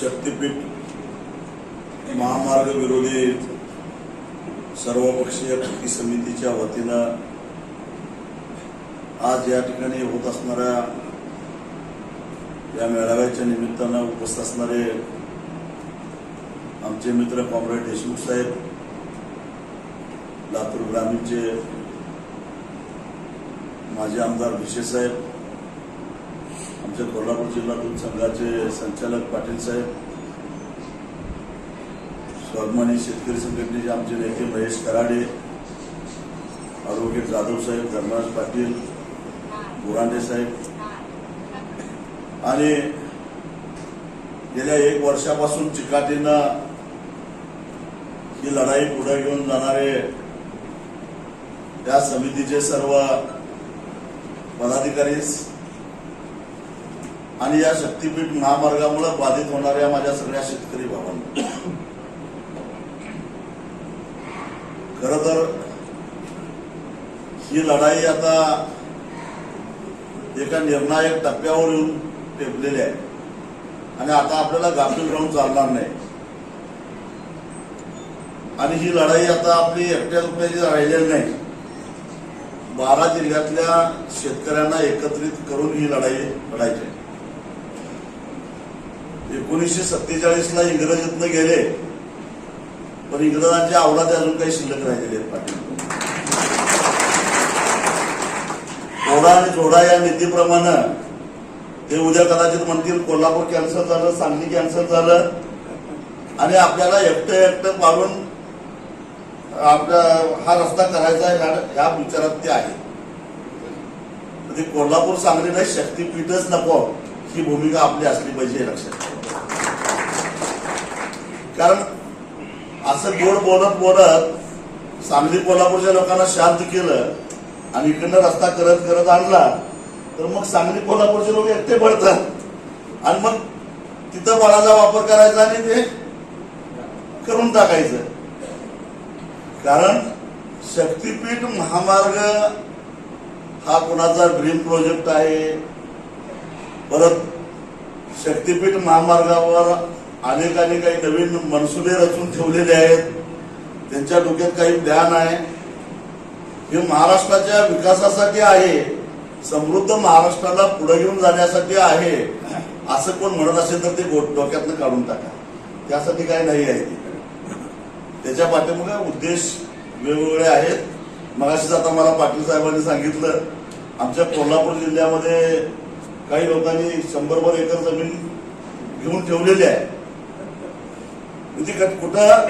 शक्तीपीठ महामार्ग विरोधी सर्वपक्षीय कृती समितीच्या वतीनं आज या ठिकाणी होत असणाऱ्या या मेळाव्याच्या निमित्तानं उपस्थित असणारे आमचे मित्र कॉम्रेड देशमुख साहेब लातूर ग्रामीणचे माजी आमदार भिशे साहेब आमचे कोल्हापूर जिल्हा दूध संघाचे संचालक पाटील साहेब स्वाभिमानी शेतकरी संघटनेचे आमचे नेते महेश कराडे ॲडव्होकेट जाधव साहेब धर्मराज पाटील बुरांडे साहेब. आणि गेल्या एक वर्षापासून चिकाटीनं ही लढाई पुढे घेऊन जाणारे त्या समितीचे सर्व पदाधिकारी आणि या शक्तीपीठ महामार्गामुळे बाधित होणाऱ्या माझ्या सगळ्या शेतकरी भावांना खर तर ही लढाई आता एका निर्णायक टप्प्यावर येऊन टेपलेली आहे. आणि आता आपल्याला गाफील राहून चालणार नाही. आणि ही लढाई आता आपली एकट्या रुपयाची राहिलेली नाही. बारा जिल्ह्यातल्या शेतकऱ्यांना एकत्रित करून ही लढाई लढायची आहे. एकोणीसशे सत्तेचाळीस ला इंग्रजीतनं गेले पण इंग्रजांच्या आवडात अजून काही शिल्लक राहिलेले आहेत पाटील ओढा आणि जोडा या नीतीप्रमाणे ते उद्या कदाचित म्हणतील कोल्हापूर कॅन्सल झालं सांगली कॅन्सल झालं आणि आपल्याला एकटं एकटं पाळून आपला हा रस्ता करायचा आहे ह्या- विचारात ते आहे ते म्हणजे कोल्हापूर सांगली नाही शक्तीपीठच नको ही भूमिका आपली असली पाहिजे लक्षात ठेवा. कारण असं गोड बोलत बोलत सांगली कोल्हापूरच्या लोकांना शांत केलं आणि इकडनं रस्ता करत करत आणला तर मग सांगली कोल्हापूरचे लोक एकटे पडतात. आणि मग तिथं बळाचा वापर करायचा आणि ते करून टाकायचं. कारण शक्तीपीठ महामार्ग हा कोणाचा ड्रीम प्रोजेक्ट आहे? परत शक्तीपीठ महामार्गावर अनेकाने काही नवीन मनसुबे रचून ठेवलेले आहेत. त्यांच्या डोक्यात काही ज्ञान आहे. हे महाराष्ट्राच्या विकासासाठी आहे. समृद्ध महाराष्ट्राला पुढे घेऊन जाण्यासाठी आहे. असं कोण म्हणत असेल तर ते गो- डोक्यातनं काढून टाका. त्यासाठी काही नाही आहे त्याच्या पाठीमागे उद्देश वेगवेगळे आहेत. मगाशीच आता मला पाटील साहेबांनी सांगितलं आमच्या कोल्हापूर जिल्ह्यामध्ये काही लोकांनी शंभरभर एकर जमीन घेऊन ठेवलेली आहे. म्हणजे कुठं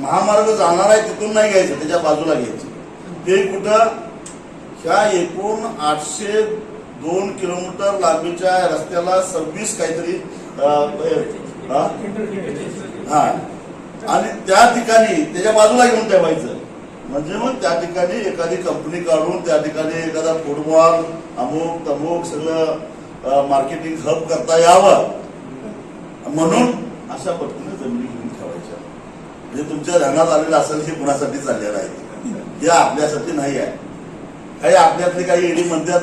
महामार्ग जाणार आहे तिथून नाही घ्यायचं त्याच्या बाजूला घ्यायचं. ते कुठं ह्या एकूण आठशे दोन किलोमीटर लांबीच्या रस्त्याला सव्वीस काहीतरी हा? आणि त्या ठिकाणी त्याच्या बाजूला घेऊन ठेवायचं. म्हणजे मग त्या ठिकाणी एखादी कंपनी काढून त्या ठिकाणी एखादा फुटबॉल अमुक तमुक सगळं मार्केटिंग हब करता यावं. म्हणून अशा पद्धतीने म्हणजे तुमच्या ध्यानात आलेलं असेल हे कुणासाठी चाललेलं आहे? हे आपल्यासाठी नाही आहे. काही आपल्यातले काही एडी म्हणतात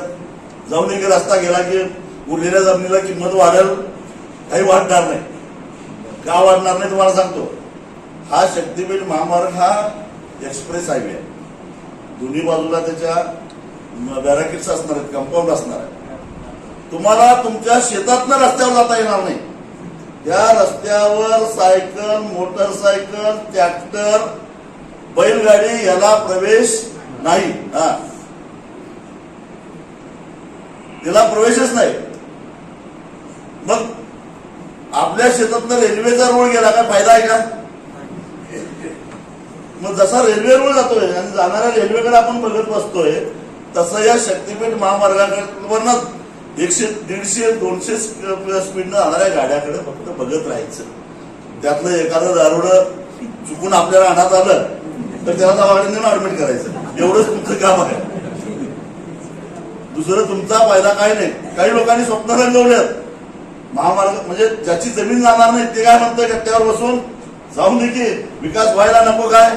जाऊन एक रस्ता गेला की उरलेल्या जमिनीला किंमत वाढेल काही वाढणार नाही. का वाढणार नाही? तुम्हाला सांगतो. हा शक्तीपीठ महामार्ग हा एक्सप्रेस हायवे आहे. दोन्ही बाजूला त्याच्या बॅराकिट्स असणार आहेत कंपाऊंड असणार आहे तुम्हाला तुमच्या शेतातनं रस्त्यावर जाता येणार नाही. त्या रस्त्यावर सायकल मोटरसायकल ट्रॅक्टर बैलगाडी याला प्रवेश नाही. हा. त्याला प्रवेशच नाही. मग आपल्या शेतातनं रेल्वेचा रोड गेला काय फायदा आहे का? मग जसा रेल्वे रोड जातोय आणि जाणाऱ्या रेल्वेकडे आपण बघत बसतोय तसं या शक्तीपीठ महामार्गाकडे एकशे दीडशे दोनशे स्पीडनं आणाऱ्या गाड्याकडे फक्त बघत राहायचं. त्यातलं एखादं दारुड चुकून आपल्याला आणत आलं तर त्याला दवाखान्यात नेऊन ऍडमिट करायचं. एवढंच तुमचं काम आहे. दुसरं तुमचा फायदा काय नाही. काही लोकांनी स्वप्न रंगवल्यात महामार्ग म्हणजे ज्याची जमीन जाणार नाही ते काय म्हणतं कट्ट्यावर बसून? जाऊन दे की विकास व्हायला नको काय?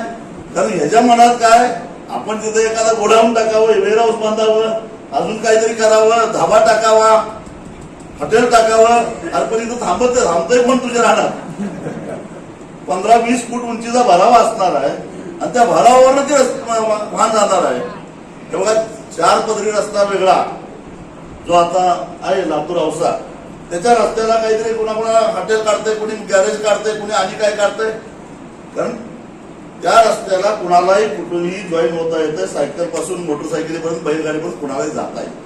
कारण ह्याच्या मनात काय? आपण तिथे एखादा गोडाऊन टाकावं वेअर हाऊस बांधावं अजून काहीतरी करावं धाबा टाकावा हॉटेल टाकावं अरे पण थांबत थांबतोय पण तुझ्या राहणार पंधरा वीस फूट उंचीचा भरावा असणार आहे आणि त्या भरावावर ते वाहन जाणार आहे. हे बघा चार पदरी रस्ता वेगळा. जो आता आहे लातूर औसा. त्याच्या रस्त्याला काहीतरी कोणाकोणाला हॉटेल काढतंय कोणी गॅरेज काढतंय कोणी आणि काय काढतंय. कारण त्या रस्त्याला कुणालाही कुठूनही जॉईन होता येतं सायकलपासून मोटरसायकलीपर्यंत बैलगाडीपर्यंत कुणालाही जाता येईल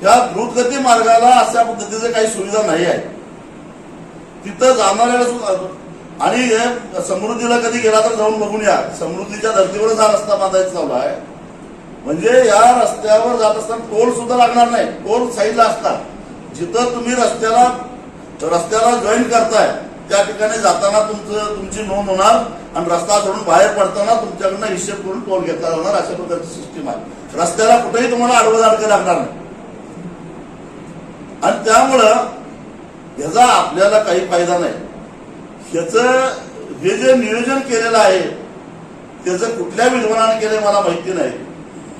ह्या द्रुतगती मार्गाला अशा पद्धतीचं काही सुविधा नाही आहे. तिथं जाणाऱ्याला सुद्धा आणि समृद्धीला कधी गेला तर जाऊन बघून या. समृद्धीच्या धर्तीवरच हा रस्ता बांधायचा चालू आहे. म्हणजे या रस्त्यावर जात असताना टोल सुद्धा लागणार नाही. टोल साईडला असतात. जिथं तुम्ही रस्त्याला रस्त्याला जॉईन करताय त्या ठिकाणी जाताना तुमचं तुमची नोंद होणार. आणि रस्ता सोडून बाहेर पडताना तुमच्याकडनं हिशेब करून टोल घेतला जाणार अशा प्रकारची सिस्टीम आहे. रस्त्याला कुठेही तुम्हाला आडवं अडकं लागणार नाही. आणि त्यामुळं ह्याचा आपल्याला काही फायदा नाही. ह्याच हे जे नियोजन केलेलं आहे त्याचं कुठल्या विद्वानाने केलंय मला माहिती नाही.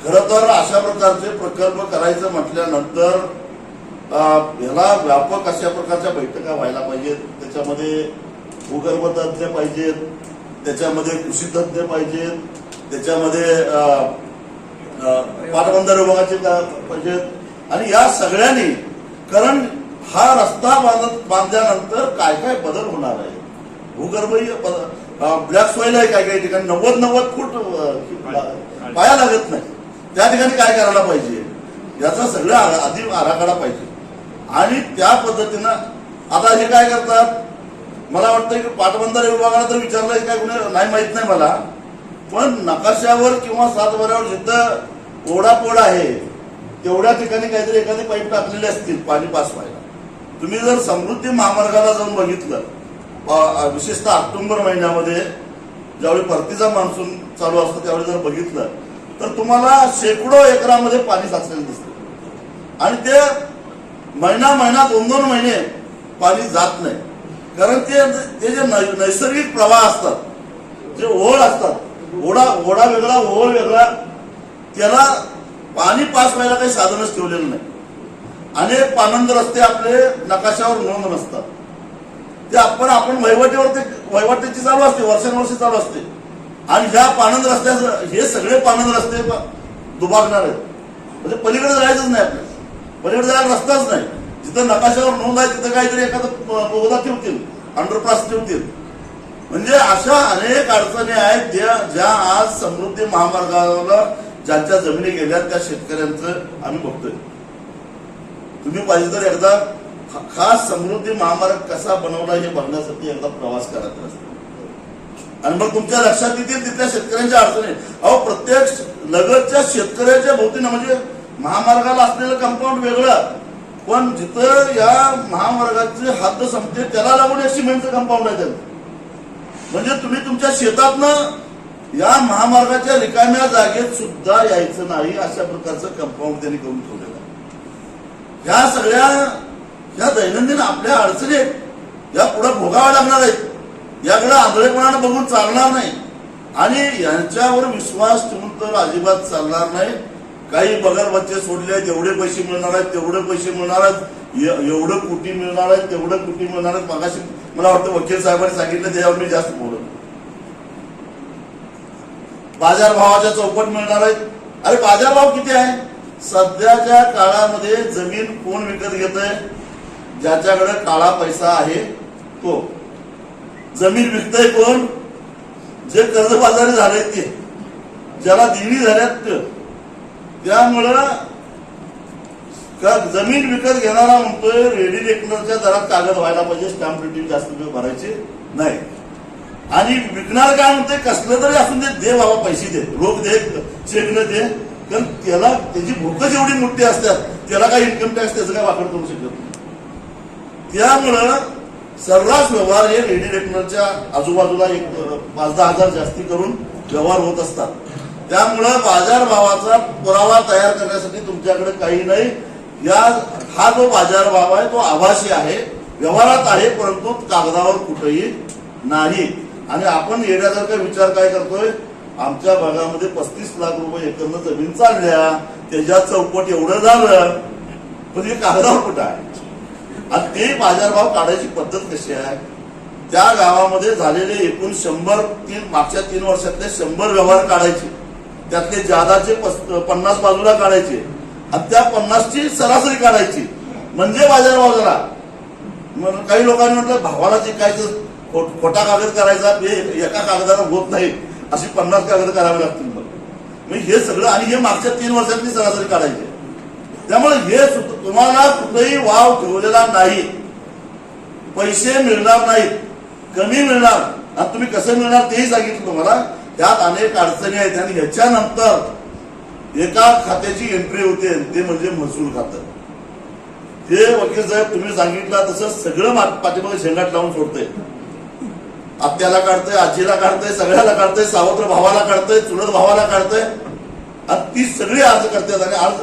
खरं तर अशा प्रकारचे प्रकल्प करायचं म्हटल्यानंतर ह्याला व्यापक अशा प्रकारच्या बैठका व्हायला पाहिजेत. त्याच्यामध्ये भूगर्भ तज्ज्ञ पाहिजेत. त्याच्यामध्ये कृषी तज्ज्ञ पाहिजेत त्याच्यामध्ये पाटबंधारे विभागाचे पाहिजेत आणि या सगळ्यांनी कारण हा रस्ता बांधत बांधल्यानंतर काय काय बदल होणार आहे? भूगर्भीय ब्लॅक सॉइल आहे काय काही ठिकाणी नव्वद नव्वद फूट पाया लागत नाही. त्या ठिकाणी काय करायला पाहिजे? याचा सगळा आ- आधी आराखडा पाहिजे. आणि त्या पद्धतीनं आता हे काय करतात? मला वाटतं की पाटबंधारे विभागाला तर विचारलंय काय कुणी नाही माहीत नाही मला. पण नकाशावर किंवा सातबाऱ्यावर जिथं ओढापोड आहे तेवढ्या ठिकाणी काहीतरी एखादी पाईप टाकलेले असतील पाणी पास व्हायला. तुम्ही जर समृद्धी महामार्गाला जाऊन बघितलं विशेषतः ऑक्टोबर महिन्यामध्ये ज्यावेळी परतीचा मान्सून चालू असतो त्यावेळी जर बघितलं तर तुम्हाला शेकडो एकरामध्ये पाणी साचलेलं दिसतं. आणि ते महिना महिना दोन दोन महिने पाणी जात नाही. कारण ते ते जे नै- नैसर्गिक प्रवाह असतात जे ओढ असतात ओढा ओढा वेगळा ओहळ वेगळा त्याला पाणी पास व्हायला काही साधनच ठेवलेलं नाही. अनेक पानंद रस्ते आपले नकाशावर नोंद नसतात. ते आपण आपण वहिवाटीवर ते वहिवटीची चालू असते वर्षानुवर्षे चालू असते. आणि ह्या पानंद रस्त्याचं हे सगळे पानंद रस्ते दुभागणार आहेत. म्हणजे पलीकडे जायचंच नाही आपल्याला. पलीकडे जायला रस्ताच नाही. जिथं नकाशावर नोंद आहे तिथं काहीतरी एखादं बोगदा ठेवतील अंडरपास ठेवतील. म्हणजे अशा अनेक अडचणी आहेत ज्या ज्या आज समृद्धी महामार्गाला ज्यांच्या जमिनी गेल्या त्या शेतकऱ्यांचं आम्ही बघतोय. तुम्ही पाहिजे तर एकदा खास समृद्धी महामार्ग कसा बनवला हे बघण्यासाठी एकदा प्रवास करायचा असतो आणि मग तुमच्या लक्षात येतील तिथल्या शेतकऱ्यांच्या अडचणी. अहो प्रत्येक लगतच्या शेतकऱ्याच्या भोवतीनं म्हणजे महामार्गाला असलेलं कंपाऊंड वेगळं. पण जिथं या महामार्गाचे हद्द संपते त्याला लागून एक सिमेंटचं कंपाऊंड आहे त्यांचं. म्हणजे तुम्ही तुमच्या शेतातनं या महामार्गाच्या रिकाम्या जागेत सुद्धा यायचं नाही अशा प्रकारचं कंपाऊंड त्यांनी करून ठेवलेलं आहे. ह्या सगळ्या ह्या दैनंदिन आपल्या अडचणी आहेत. या पुढे भोगाव्या लागणार आहेत. याकडे आंधळेपणानं बघून चालणार नाही. आणि यांच्यावर विश्वास ठेवून तर अजिबात चालणार नाही. काही पगार बच्चे सोडले आहेत एवढे पैसे मिळणार आहेत तेवढे पैसे मिळणार आहेत. एवढं कुटी मिळणार आहेत तेवढं कुटी मिळणार आहेत? मगाशी मला वाटतं वकील साहेबांनी सांगितलं त्याच्यावर मी जास्त बोलत बाजारभावाच्या चौपट मिळणार आहेत. अरे बाजारभाव किती आहे? सध्याच्या काळामध्ये जमीन कोण विकत घेत आहे? ज्याच्याकडे काळा पैसा आहे तो. जमीन विकतय कोण? जे कर्जबाजारी झाले ते. ज्याला दिली झाल्यात त्यामुळं का जमीन विकत घेणारा म्हणतोय रेडी रेकनरच्या दरात कागद व्हायला पाहिजे स्टॅम्प ड्युटी जास्त वेळ भरायचे नाही. आणि विकणार काय म्हणते कसलं तरी असून दे दे बाबा पैसे दे रोख दे चेक न दे. कारण त्याला त्याची भूक जेवढी मोठी असतात त्याला काय इन्कम टॅक्स त्याचं काय वापर करू शकत नाही. त्यामुळं सर्रास व्यवहार हे रेडी रेकनरच्या आजूबाजूला एक पाच दहा हजार जास्ती करून व्यवहार होत असतात. त्यामुळं बाजारभावाचा पुरावा तयार करण्यासाठी तुमच्याकडे काही नाही. या हा जो बाजारभाव आहे तो आभासी आहे. व्यवहारात आहे परंतु कागदावर कुठेही नाही. आणि आपण येण्यासारखा विचार काय करतोय? आमच्या भागामध्ये पस्तीस लाख रुपये एकरनं जमीन चालल्या. त्याच्या चौपट एवढं झालं. पण हे कागदावर कुठं आहे? आणि ते बाजारभाव काढायची पद्धत कशी आहे? त्या गावामध्ये झालेले एकूण शंभर तीन मागच्या तीन वर्षातले शंभर व्यवहार काढायचे. त्यातले जादाचे पन्नास बाजूला काढायचे आणि त्या पन्नासची सरासरी काढायची. म्हणजे बाजारभाव जरा मग काही लोकांनी म्हटलं भावाला जे काय खोटा कागद करायचा हे एका कागदाला होत नाही. अशी पन्नास कागद करावे लागतील मग. हे सगळं आणि हे मागच्या तीन वर्षातली सरासरी काढायची. त्यामुळे हे तुम्हाला कुठेही वाव ठेवलेला नाही. पैसे मिळणार नाहीत. कमी मिळणार. आणि तुम्ही कसं मिळणार तेही सांगितलं तुम्हाला. त्यात अनेक अडचणी आहेत आणि ह्याच्यानंतर एका खात्याची एंट्री होते ते म्हणजे महसूल खातं. हे वकील साहेब तुम्ही सांगितलं तसं सगळं पाठीमागे शेंगाट लावून सोडतंय. आत्याला काढतंय आजीला काढतंय सगळ्याला काढतंय सावत्र भावाला काढतंय चुलत भावाला काढतंय आणि ती सगळी अर्ज करतात. आणि अर्ज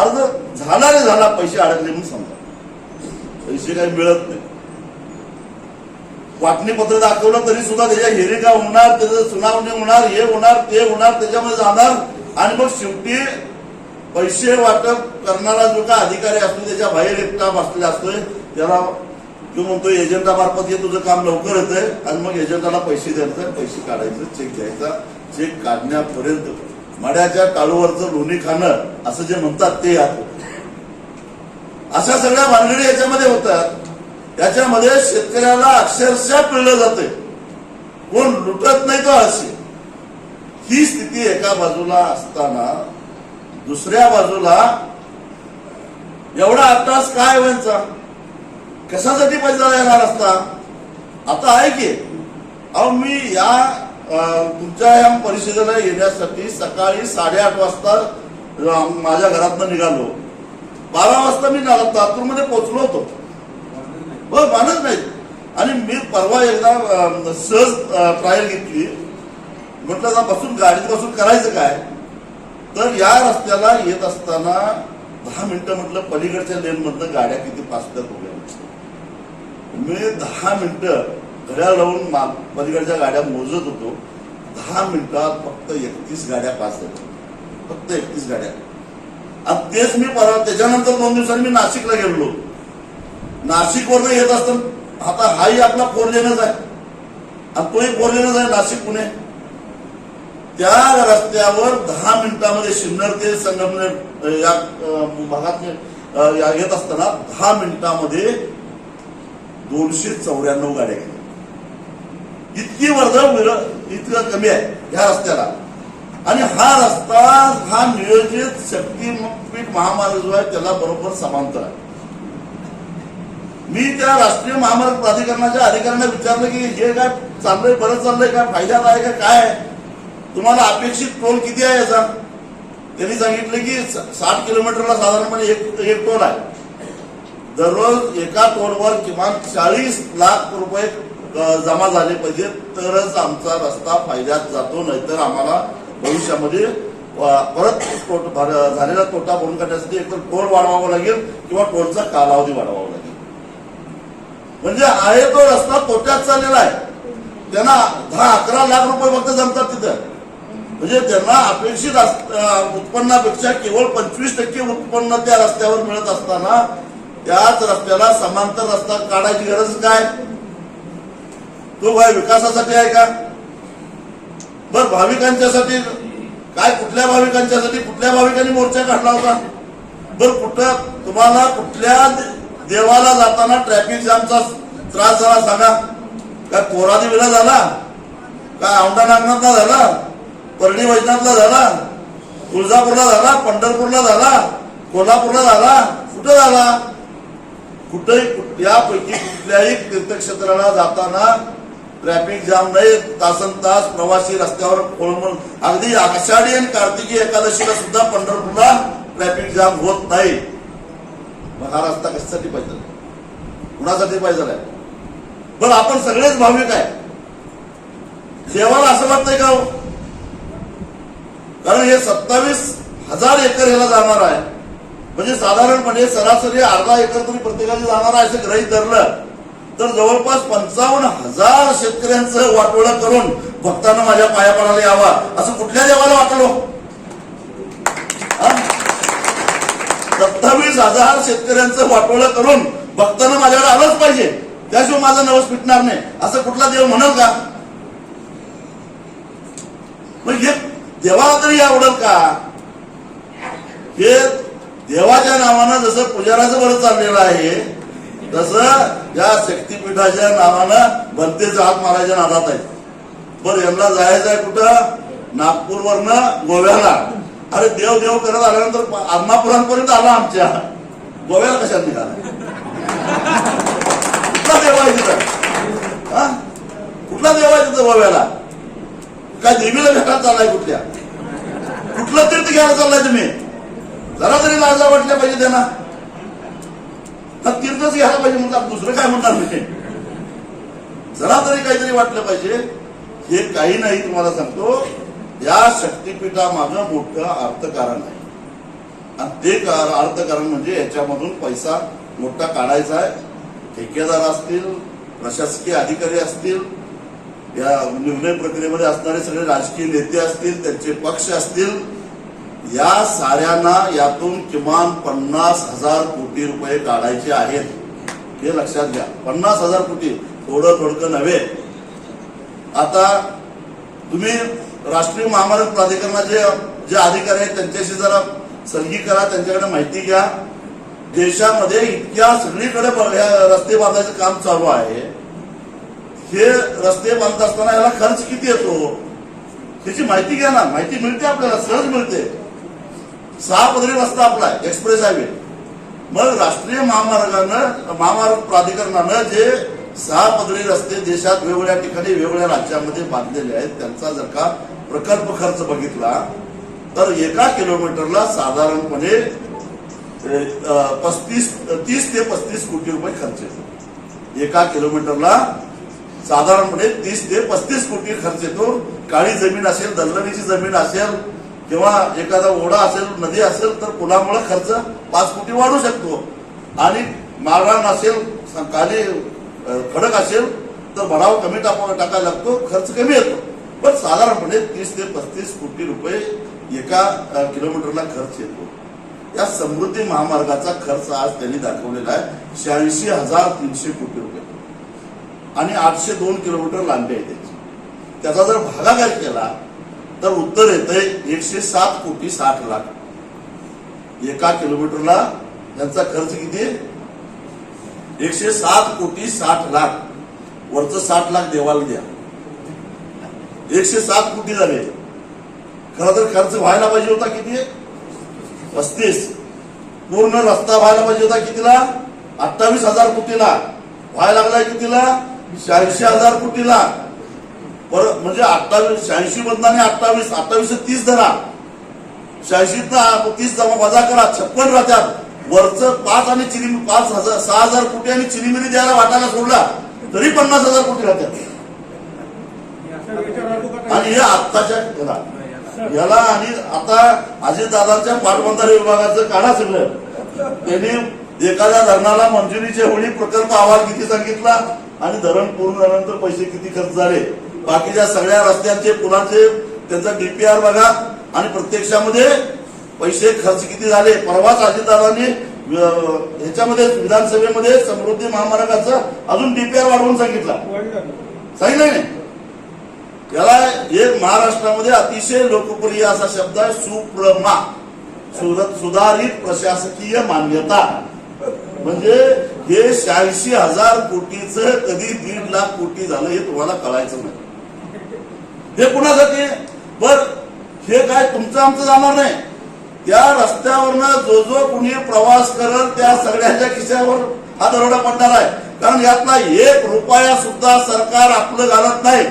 अर्ज झाला नाही झाला पैसे अडकले म्हणून समजा पैसे काही मिळत नाही. वाटणी पत्र दाखवलं तरी सुद्धा त्याच्या हेरिका होणार त्याचं सुनावणी होणार हे होणार ते होणार त्याच्यामध्ये जाणार. आणि मग शेवटी पैसे वाटप करणारा जो का अधिकारी असतो त्याच्या बाहेर एकटा बसलेला असतोय. त्याला तो म्हणतो एजंटामार्फत हे तुझं काम लवकर येतंय. आणि मग एजंटाला पैसे द्यायचं पैसे काढायचं चेक घ्यायचा चेक काढण्यापर्यंत. मड्याच्या टाळूवरचं लोणी खाणं असं जे म्हणतात ते यात अशा सगळ्या भानगडी याच्यामध्ये होतात. त्याच्यामध्ये शेतकऱ्याला अक्षरशः पिळलं जाते कोण लुटत नाही का असे ही स्थिती एका बाजूला असताना दुसऱ्या बाजूला एवढा अट्टास काय व्हायचा? कशासाठी पैसा येणार असता? आता आहे की अहो मी या तुमच्या या परिषदेला येण्यासाठी सकाळी साडेआठ वाजता माझ्या घरातनं निघालो. बारा वाजता मी लातूरमध्ये पोहोचलो होतो. हो मानत नाहीत आणि मी परवा एकदा सहज ट्रायल घेतली. म्हटलं आता बसून गाडीत बसून करायचं काय? तर या रस्त्याला येत असताना दहा मिनिटं म्हटलं पलीकडच्या लेनमधनं गाड्या किती फास्ट होत्या मी दहा मिनिटं घड्याळ लावून पलीकडच्या गाड्या मोजत होतो. दहा मिनिटात फक्त एकतीस गाड्या पास झाल्या फक्त एकतीस गाड्या. आणि तेच मी परवा त्याच्यानंतर दोन दिवसांनी मी नाशिकला गेलो नाशिकवरनं येत असताना आता हाही आपला फोरलेनच आहे. आणि तोही फोरलेनच आहे नाशिक पुणे. त्या रस्त्यावर दहा मिनिटामध्ये सिन्नर ते संगमनेर या भागात या- येत असताना दहा मिनिटामध्ये दोनशे चौऱ्याण्णव गाड्या गेल्या. इतकी वर्दळ इतकं कमी आहे ह्या रस्त्याला. आणि हा रस्ता हा नियोजित शक्तीपीठ महामार्ग जो आहे त्याला बरोबर समांतर आहे. मी त्या राष्ट्रीय महामार्ग प्राधिकरणाच्या अधिकाऱ्यांना विचारलं की हे काय चाललंय बरं चाललंय काय फायद्यात आहे का काय तुम्हाला अपेक्षित टोल किती आहे याचा? त्यांनी सांगितलं की साठ किलोमीटरला साधारणपणे एक एक टोल आहे. दररोज एका टोलवर किमान चाळीस लाख रुपये जमा झाले पाहिजे तरच आमचा रस्ता फायद्यात जातो नाहीतर आम्हाला भविष्यामध्ये परत भर- झालेला तोटा भरून काढण्यासाठी एकतर टोल वाढवावा लागेल किंवा टोलचा कालावधी वाढवावा लागेल. म्हणजे आहे तो रस्ता तोट्यात चाललेला आहे. त्यांना दहा अकरा लाख रुपये फक्त जमतात तिथं. म्हणजे त्यांना अपेक्षित अस- उत्पन्नापेक्षा केवळ पंचवीस टक्के उत्पन्न त्या रस्त्यावर मिळत असताना त्याच रस्त्याला समांतर रस्ता काढायची गरज काय? तो काय विकासासाठी आहे का? बर भाविकांच्यासाठी काय? कुठल्या भाविकांच्यासाठी? कुठल्या भाविकांनी मोर्चा काढला होता? बर कुठं? तुम्हाला कुठल्या देवाला जाताना ट्रॅफिक जामचा त्रास झाला सांगा. काय कोरादेवीला झाला? काय औंढा नागनाथला झाला? परळी वैजनाथला झाला? तुळजापूरला झाला? पंढरपूरला झाला? कोल्हापूरला झाला? कुठं झाला? कुठंही यापैकी कुठल्याही तीर्थक्षेत्राला जाताना ट्रॅफिक जाम नाही. तासन तास प्रवासी रस्त्यावर कोळमळ अगदी आषाढी आणि कार्तिकी एकादशीला सुद्धा पंढरपूरला ट्रॅफिक जाम होत नाही. मग हा रस्ता कशासाठी पाहिजे? कुणासाठी पाहिजे आहे? पण आपण सगळेच भाविक आहे. देवाला असं वाटतंय का हो? कारण हे सत्तावीस हजार एकर ह्याला जाणार आहे. म्हणजे साधारणपणे सरासरी अर्धा एकर तरी प्रत्येकाची जाणार आहे असं ग्रहित धरलं. तर जवळपास पंचावन्न हजार शेतकऱ्यांचं वाटोळं करून भक्तांना माझ्या पाया पडायला यावा. असं कुठल्या देवाला वाटलो? सत्तावीस हजार शेतकऱ्यांचं वाटोळं करून भक्तानं माझ्याकडे आलंच पाहिजे. त्याशिवाय माझा नवस पिटणार नाही. असं कुठला देव म्हणाल का? म्हणजे देवाला तरी आवडेल का? हे देवाच्या नावानं जसं पुजाराचं बरं चाललेलं आहे तसं या शक्तीपीठाच्या नावानं भलतेचा हात मारायच्या नादात आहे बरं यांना जायचं आहे कुठं? नागपूरवरनं गोव्याला. अरे देव देव करत आल्यानंतर अन्नापुरांपर्यंत आला आमच्या. गोव्याला कशात निघाला? कुठला देव आहे तिथं? कुठला देव आहे तिथं गोव्याला? काय देवीला भेटायला चाललाय कुठल्या? कुठलं तीर्थ घ्यायला चाललाय तुम्ही? जरा तरी लाजा वाटल्या पाहिजे त्यांना. हा तीर्थच घ्यायला पाहिजे म्हणतात. दुसरं काय म्हणणार नाही. जरा तरी काहीतरी वाटलं पाहिजे. हे काही नाही तुम्हाला सांगतो. या शक्तीपीठामागं मोठं अर्थकारण आहे. आणि ते कार- अर्थकारण म्हणजे याच्यामधून पैसा मोठा काढायचा आहे. ठेकेदार असतील प्रशासकीय अधिकारी असतील या निर्णय प्रक्रियेमध्ये असणारे सगळे राजकीय नेते असतील त्यांचे पक्ष असतील या साऱ्यांना यातून किमान पन्नास हजार कोटी रुपये काढायचे आहेत. हे लक्षात घ्या. पन्नास हजार कोटी. थोडं थोडकं नव्हे. आता तुम्ही राष्ट्रीय महामार्ग प्राधिकरणाचे जे अधिकारी आहेत त्यांच्याशी जरा संगी करा त्यांच्याकडे माहिती घ्या. देशामध्ये इतक्या सगळीकडे रस्ते बांधायचं काम चालू आहे. हे रस्ते बांधत असताना याला खर्च किती येतो? त्याची माहिती घ्या ना. माहिती मिळते आपल्याला सहज मिळते. सहा पदरी रस्ता आपला आहे एक्सप्रेस हायवे मग राष्ट्रीय महामार्गानं महामार्ग प्राधिकरणानं जे सहा पदरी रस्ते देशात वेगवेगळ्या ठिकाणी वेगवेगळ्या राज्यांमध्ये बांधलेले आहेत. त्यांचा जर का प्रकल्प खर्च बघितला तर एका किलोमीटरला साधारणपणे पस्तीस तीस ते पस्तीस कोटी रुपये खर्च येतो. एका किलोमीटरला साधारणपणे तीस ते पस्तीस कोटी खर्च येतो. काळी जमीन असेल दलदलीची जमीन असेल किंवा एखादा ओढा असेल नदी असेल तर पुलामुळे खर्च पाच कोटी वाढू शकतो. आणि माळरान असेल खाली खडक असेल तर भराव कमी टाका टाकायला लागतो खर्च कमी येतो. पण साधारणपणे तीस ते पस्तीस कोटी रुपये एका किलोमीटरला खर्च येतो. या समृद्धी महामार्गाचा खर्च आज त्यांनी दाखवलेला आहे. शहाऐंशी हजार तीनशे कोटी रुपये. आणि आठशे दोन किलोमीटर लांबी आहे त्याची. त्याचा जर भागाकार केला तर उत्तर येतंय एकशे सात कोटी साठ लाख. एका किलोमीटरला त्यांचा खर्च किती एकशे सात कोटी साठ लाख. वरचं साठ लाख देवाला द्या. एकशे सात कोटी झाले. खर तर खर्च व्हायला पाहिजे होता किती? पस्तीस. पूर्ण रस्ता व्हायला पाहिजे होता कितीला? अठ्ठावीस हजार कोटीला. व्हायला लागलाय कितीला? शहाऐंशी हजार कोटीला. परत म्हणजे अठ्ठावीस शहाऐंशी मधला आणि अठ्ठावीस अठ्ठावीस तीस धरा. शहाऐंशी तीस जमा वजा करा छप्पन राहतात वरचं पाच आणि चिनी पाच हजार सहा हजार कोटी आणि चिनीमिनी द्यायला वाटायला सोडला तरी पन्नास हजार कोटी राहतात. आणि हे आत्ताच्या याला याला आणि आता अजितदादांच्या पाटबंधारे विभागाचं काढा सगळं. त्यांनी एखाद्या धरणाला मंजुरीच्या वेळी प्रकल्प अहवाल किती सांगितला आणि धरण पूर्ण झाल्यानंतर पैसे किती खर्च झाले. बाकीच्या सगळ्या रस्त्यांचे पुलाचे त्यांचा डीपीआर बघा आणि प्रत्यक्षामध्ये पैसे खर्च किती झाले? परवाच अजितदादांनी ह्याच्यामध्ये विधानसभेमध्ये समृद्धी महामार्गाचा अजून डीपीआर वाढवून सांगितला. सांगितलं नाही? याला हे महाराष्ट्रामध्ये अतिशय लोकप्रिय असा शब्द आहे सुप्रमा. सुधारित प्रशासकीय मान्यता. म्हणजे हे शहाऐंशी हजार कोटीच कधी दीड लाख कोटी झालं हे तुम्हाला कळायचं नाही. हे कुणासाठी? बर हे काय तुमचं आमचं जाणार नाही. त्या रस्त्यावरनं जो जो कुणी प्रवास करत त्या सगळ्यांच्या खिशावर हा दरोडा पडणार आहे. कारण यातला एक रुपया सुद्धा सरकार आपलं घालत नाही.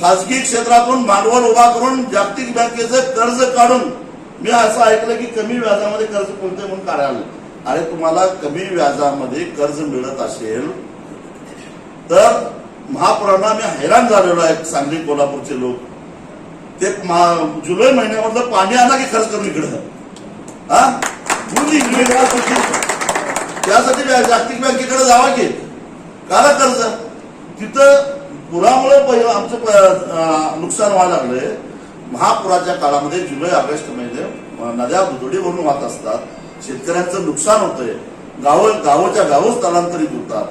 खासगी क्षेत्रातून भांडवल उभा करून जागतिक बँकेचं कर्ज काढून मी असं ऐकलं की कमी व्याजामध्ये कर्ज कोणते म्हणून काढायला अरे तुम्हाला कमी व्याजामध्ये कर्ज मिळत असेल तर महाप्रणा मी हैराण झालेलो आहे सांगली कोल्हापूरचे लोक. ते मा- जुलै महिन्यामधलं पाणी आणा की खर्च करून इकडं? हा? त्यासाठी जागतिक बँकेकडे जावा की. काला कर्ज? तिथं पुरामुळे पहिलं आमचं नुकसान व्हायला लागलंय. महापुराच्या काळामध्ये जुलै ऑगस्ट महिने नद्या दुथडी भरून वाहत असतात. शेतकऱ्यांचं नुकसान होतंय. गाव गावच्या गाव स्थलांतरित होतात.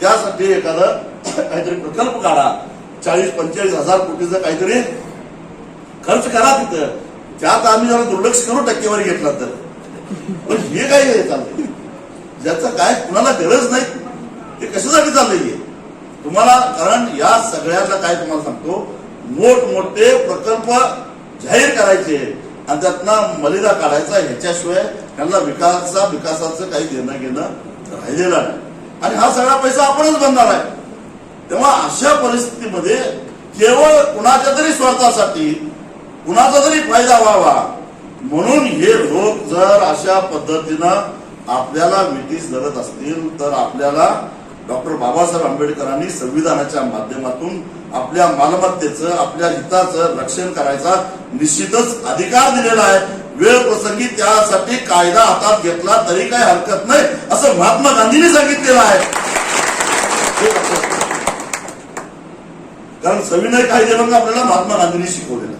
त्यासाठी एखादं काहीतरी प्रकल्प काढा. चाळीस पंचेचाळीस हजार कोटीचं काहीतरी खर्च करा तिथं. त्यात आम्ही जरा दुर्लक्ष करू टक्केवारी घेतला तर. पण हे काय चाललंय? ज्याचं काय कुणाला गरज नाही ते कशासाठी चाललंय तुम्हाला कारण या सगळ्याचा काय तुम्हाला सांगतो मोठमोठे प्रकल्प जाहीर करायचे आणि त्यातनं मलिदा काढायचा ह्याच्याशिवाय त्यांना विकासा विकासाचं काही देणं घेणं राहिलेलं नाही. आणि हा सगळा पैसा आपणच बनणार आहे. तेव्हा अशा परिस्थितीमध्ये केवळ कुणाच्या तरी स्वार्थासाठी कुणाचा तरी फायदा व्हावा. म्हणून हे लोक जर अशा पद्धतीनं आपल्याला विटीस धरत असतील तर आपल्याला डॉक्टर बाबासाहेब आंबेडकरांनी संविधानाच्या माध्यमातून आपल्या मालमत्तेचं आपल्या हिताचं रक्षण करायचा निश्चितच अधिकार दिलेला आहे. वेळ प्रसंगी त्यासाठी कायदा हातात घेतला तरी काही हरकत नाही असं महात्मा गांधींनी सांगितलेलं आहे. कारण सविनय कायदेभंग आपल्याला महात्मा गांधींनी शिकवलेलं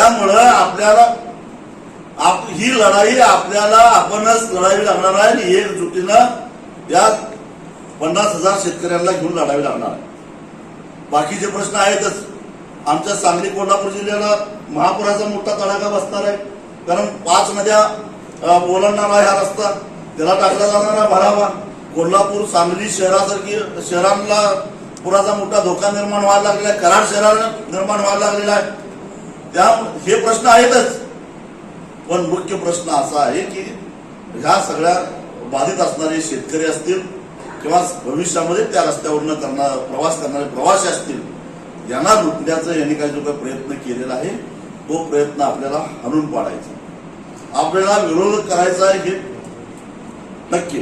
त्यामुळं आपल्याला आप ही लढाई आपल्याला आपणच लढावी लागणार आहे आणि एकजुटीनं या पन्नास हजार शेतकऱ्यांना घेऊन लढावी लागणार आहे. बाकीचे प्रश्न आहेतच आमच्या सांगली कोल्हापूर जिल्ह्याला महापुराचा मोठा तडाखा बसणार आहे. कारण पाच नद्या ओलांडणार आहे हा रस्ता त्याला टाकला जाणारा भरावा. कोल्हापूर सांगली शहरासारखी शहरांना पुराचा मोठा धोका निर्माण व्हायला लागलेला आहे. कराड शहराला निर्माण व्हायला लागलेला आहे. त्या हे प्रश्न आहेतच. पण मुख्य प्रश्न असा आहे की ह्या सगळ्या बाधित असणारे शेतकरी असतील किंवा भविष्यामध्ये त्या रस्त्यावरनं करणार प्रवास करणारे प्रवासी असतील यांना लुटण्याचा यांनी काही जो काही प्रयत्न केलेला आहे. तो प्रयत्न आपल्याला हाणून पाडायचा. आपल्याला विरोध करायचा आहे हे नक्की.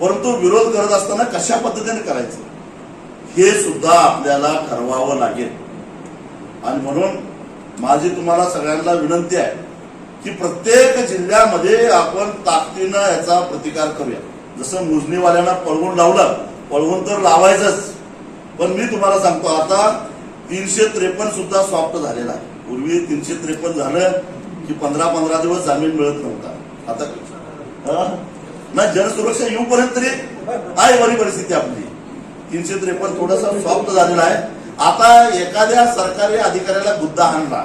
परंतु विरोध करत असताना कशा पद्धतीने करायचं? हे सुद्धा आपल्याला ठरवावं लागेल. आणि म्हणून माझी तुम्हाला सगळ्यांना विनंती आहे की प्रत्येक जिल्ह्यामध्ये आपण ताकदीनं याचा प्रतिकार करूया. जसं मोजणीवाल्यांना पळवून लावलं पळवून तर लावायचंच. पण मी तुम्हाला सांगतो आता तीनशे त्रेपन्न सुद्धा सॉफ्ट झालेला आहे. पूर्वी तीनशे त्रेपन्न झालं की पंधरा पंधरा दिवस जामीन मिळत नव्हता. आता ना जनसुरक्षा येऊपर्यंत तरी आहे बरी परिस्थिती आपली. तीनशे त्रेपन्न थोडस सॉफ्ट झालेला आहे. आता एखाद्या सरकारी अधिकाऱ्याला गुद्दा आणला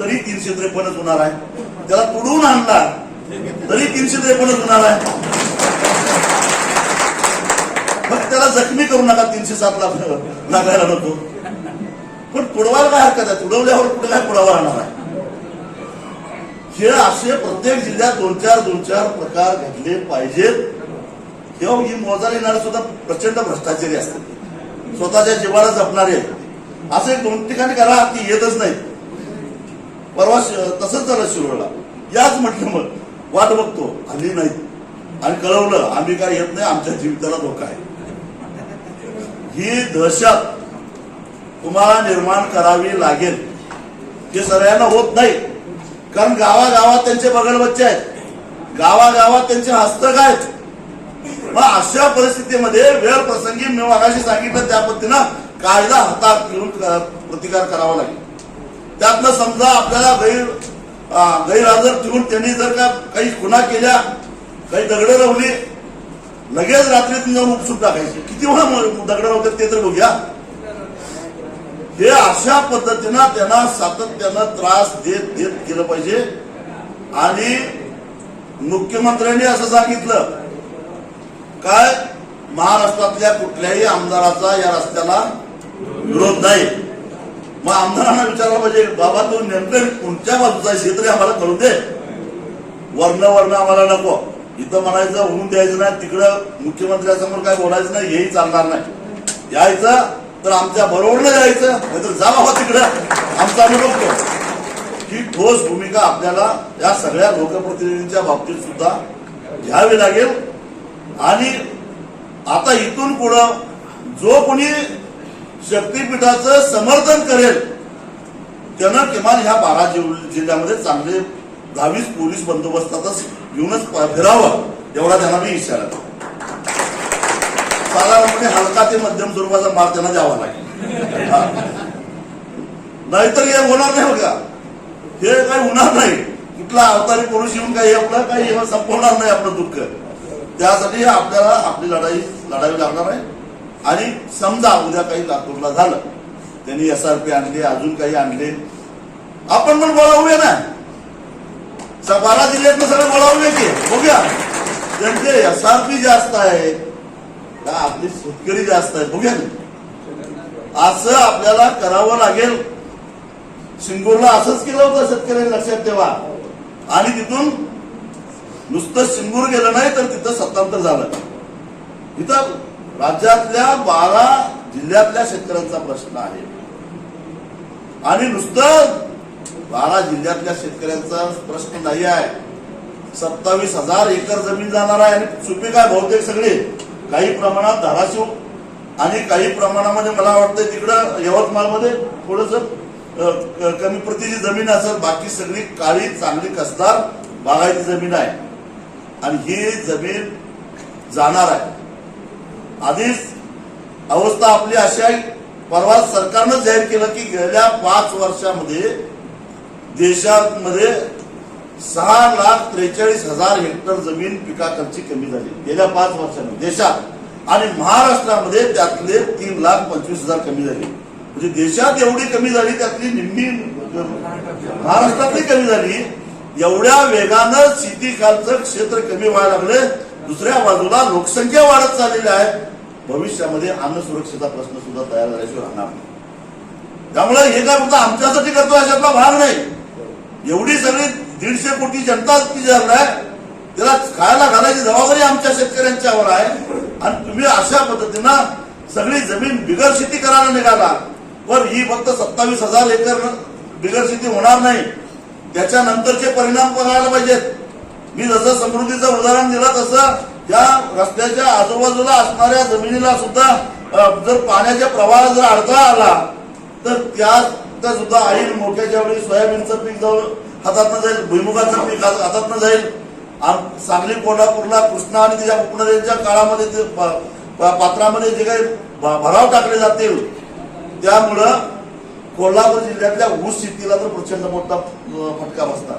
तरी तीनशे त्रेपन्नच होणार आहे. त्याला तुडून आणला तरी तीनशे त्रेपन्नच होणार आहे. मग त्याला जखमी करू नका तीनशे सातला लागायला नको. पण तुडवायला काय हरकत आहे? तुडवल्यावर कुठे काय पुढावा राहणार आहे? हे असे प्रत्येक जिल्ह्यात दोन चार दोन चार प्रकार घडले पाहिजेत. किंवा ही मोजा येणारे सुद्धा प्रचंड भ्रष्टाचारी असतात. स्वतःच्या जीवाला जपणारे. असे असं एक दोन ठिकाणी करा ती येतच नाही. परवा तसंच झालं शिरोळला याच म्हटलं मग वाट बघतो. आली नाही. आणि कळवलं आम्ही काय येत नाही आमच्या जीविताला धोका आहे. ही दहशत तुम्हाला निर्माण करावी लागेल. हे सगळ्यांना होत नाही. कारण गावागावात त्यांचे बगल बच्चे आहेत. गावागावात त्यांचे हस्तक आहेत. मग अशा परिस्थितीमध्ये वेळ प्रसंगी मी मागाशी सांगितलं त्या पद्धतीनं कायदा हातात घेऊन प्रतिकार करावा लागेल. त्यातनं समजा आपल्याला गैर गैरहजर ठेवून त्यांनी जर का काही खुना केल्या काही दगडं रवली लगेच रात्री जाऊन उपसून टाकायची. किती वेळा दगडं रवतात ते तर बघूया. हे अशा पद्धतीनं त्यांना सातत्यानं त्रास देत देत गेलं पाहिजे. आणि मुख्यमंत्र्यांनी असं सांगितलं काय? महाराष्ट्रातल्या कुठल्याही आमदाराचा या रस्त्याला विरोध नाही. मग आमदारांना विचारलं पाहिजे म्हणजे, बाबा तू नेमकं कोणत्या बाजूचा आहे तरी आम्हाला कळू दे. वर्ण वर्ण आम्हाला नको. इथं म्हणायचं होऊन द्यायचं नाही तिकडं मुख्यमंत्र्यासमोर काय बोलायचं नाही हेही चालणार नाही. यायचं तर आमच्या बरोबरनं जायचं नाहीतर जा बाबा तिकडं. आमचा आम्ही बघतो. ही ठोस भूमिका आपल्याला या सगळ्या लोकप्रतिनिधींच्या बाबतीत सुद्धा घ्यावी लागेल. आणि आता इथून पुढं जो कोणी शक्तीपीठाचं समर्थन करेल त्यानं किमान ह्या बारा जिल्ह्यामध्ये चांगले दहावीस पोलीस बंदोबस्तातच येऊनच फिरावं एवढा त्यांना मी इशारा साधारणपणे हलका ते मध्यम स्वरूपाचा मार त्यांना द्यावा लागेल. नाहीतर हे होणार नाही बघा. हे काही होणार नाही. कुठला अवतारी पुरुष येऊन काही आपलं काही संपवणार नाही आपलं दुःख. त्यासाठी आपल्याला आपली लढाई लढावी लागणार आहे. आणि समजा उद्या काही लातूरला झालं त्यांनी एस आर पी आणले अजून काही आणले आपण पण बोलावूया ना. स- बारा जिल्ह्यातलं सगळं बोलावूया की? बघूया. त्यांचे एस आर पी जास्त आहे. का आपली शेतकरी जास्त आहे? बघूया. ना असं आपल्याला करावं लागेल. सिंगूरला असंच केलं होतं शेतकऱ्यांनी लक्षात ठेवा. आणि तिथून नुसतं सिंगूर गेलं नाही तर तिथं सत्तांतर झालं. इथं राज्यातल्या बारा जिल्ह्यातल्या शेतकऱ्यांचा प्रश्न आहे. आणि नुसतं बारा जिल्ह्यातल्या शेतकऱ्यांचा प्रश्न नाही आहे. सत्तावीस हजार एकर जमीन जाणार आहे आणि सुपीक आहे बहुतेक सगळे? काही प्रमाणात धाराशिव आणि काही प्रमाणामध्ये मला वाटतं तिकडं यवतमाळमध्ये थोडस कमी प्रतीची जमीन असेल बाकी सगळी काळी चांगली कसदार बागायती जमीन आहे. आणि ही जमीन जाणार आहे. आधीच अवस्था आपली अशी आहे परवा सरकारनं जाहीर केलं की गेल्या पाच वर्षामध्ये देशामध्ये सहा लाख त्रेचाळीस हजार हेक्टर जमीन पिकाकरची कमी झाली. गेल्या पाच वर्षामध्ये देशात आणि महाराष्ट्रामध्ये त्यातले तीन लाख पंचवीस हजार कमी झाली. म्हणजे देशात एवढी कमी झाली त्यातली निम्मी महाराष्ट्रातली कमी झाली एवढ्या वेगानं शेतीखालचं क्षेत्र कमी व्हायला लागले दुसऱ्या बाजूला लोकसंख्या वाढत चाललेली आहे. भविष्यामध्ये अन्न सुरक्षेचा प्रश्न सुद्धा तयार झाल्याशिवाय राहणार नाही. त्यामुळे हे काय फक्त आमच्यासाठी करतो अशातला भाग नाही. एवढी सगळी दीडशे कोटी जनता आहे त्याला खायला घालायची जबाबदारी आमच्या शेतकऱ्यांच्यावर आहे. आणि तुम्ही अशा पद्धतीनं सगळी जमीन बिगर शेती करायला निघाला. पण ही फक्त सत्तावीस हजार एकर बिगर शेती होणार नाही. त्याच्यानंतरचे परिणाम बघायला पाहिजेत? मी जसं समृद्धीचं उदाहरण दिलं तसं त्या रस्त्याच्या आजूबाजूला असणाऱ्या जमिनीला सुद्धा जर पाण्याच्या प्रवाह जर अडथळा आला तर त्यात सुद्धा आई मोठ्याच्या वेळी सोयाबीनचं पीक जवळ हातातनं जाईल भुईमुगाचं पीक हातातनं जाईल. आम- सांगली कोल्हापूरला कृष्णा आणि त्याच्या उपनद्यांच्या काळामध्ये ते पात्रामध्ये जे काही भराव टाकले जातील त्यामुळं कोल्हापूर जिल्ह्यातल्या ऊस शेतीला तर प्रचंड मोठा फटका बसणार.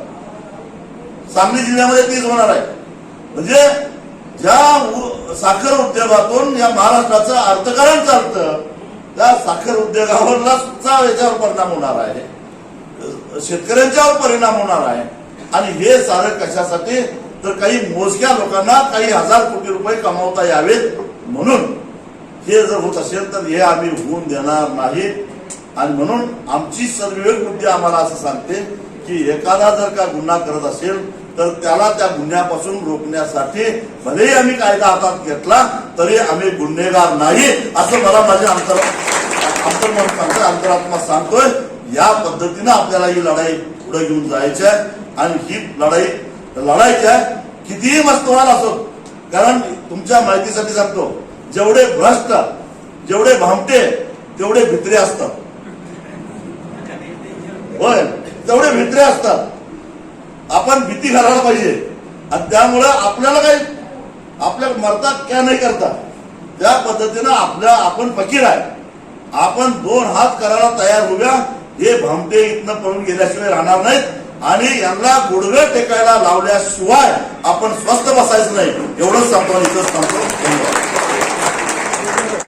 सांगली जिल्ह्यामध्ये तीच होणार आहे. म्हणजे ज्या उ- साखर उद्योगातून या महाराष्ट्राचं अर्थकारण चालतं त्या साखर उद्योगावरला याच्यावर परिणाम होणार आहे. शेतकऱ्यांच्यावर परिणाम होणार आहे. आणि हे सारं कशासाठी? तर काही मोजक्या लोकांना काही हजार कोटी रुपये कमावता यावेत म्हणून. हे जर होत असेल तर हे आम्ही होऊन देणार नाही. आणि म्हणून आमची सर्वविवेक बुद्धी आम्हाला असं सांगते की एखादा जर का गुन्हा करत असेल तर त्याला त्या गुन्ह्यापासून रोखण्यासाठी भलेही आम्ही कायदा हातात घेतला तरी आम्ही गुन्हेगार नाही असं मला माझ्या अंतर अंतर्मन सांगतोय अंतरात्मा सांगतोय. या पद्धतीनं आपल्याला ही लढाई पुढे घेऊन जायची आहे. आणि ही लढाई लढायची आहे. कितीही मस्तवाल असो कारण तुमच्या माहितीसाठी सांगतो जेवढे भ्रष्ट जेवढे भामटे तेवढे भित्रे असतात. होय तेवढे भित्रे असतात. आपण भीती घालायला पाहिजे. आणि त्यामुळं आपल्याला काही आपल्या मरतात क्या नाही करता. त्या पद्धतीनं आपल्या आपण फकीर आहे. आपण दोन हात करायला तयार होऊया हे भामटे इथनं पळून गेल्याशिवाय राहणार नाहीत. आणि यांना गुडघं टेकायला लावल्याशिवाय आपण स्वस्त बसायचं नाही. एवढंच सांगतो आणि इथंच सांगतो धन्यवाद.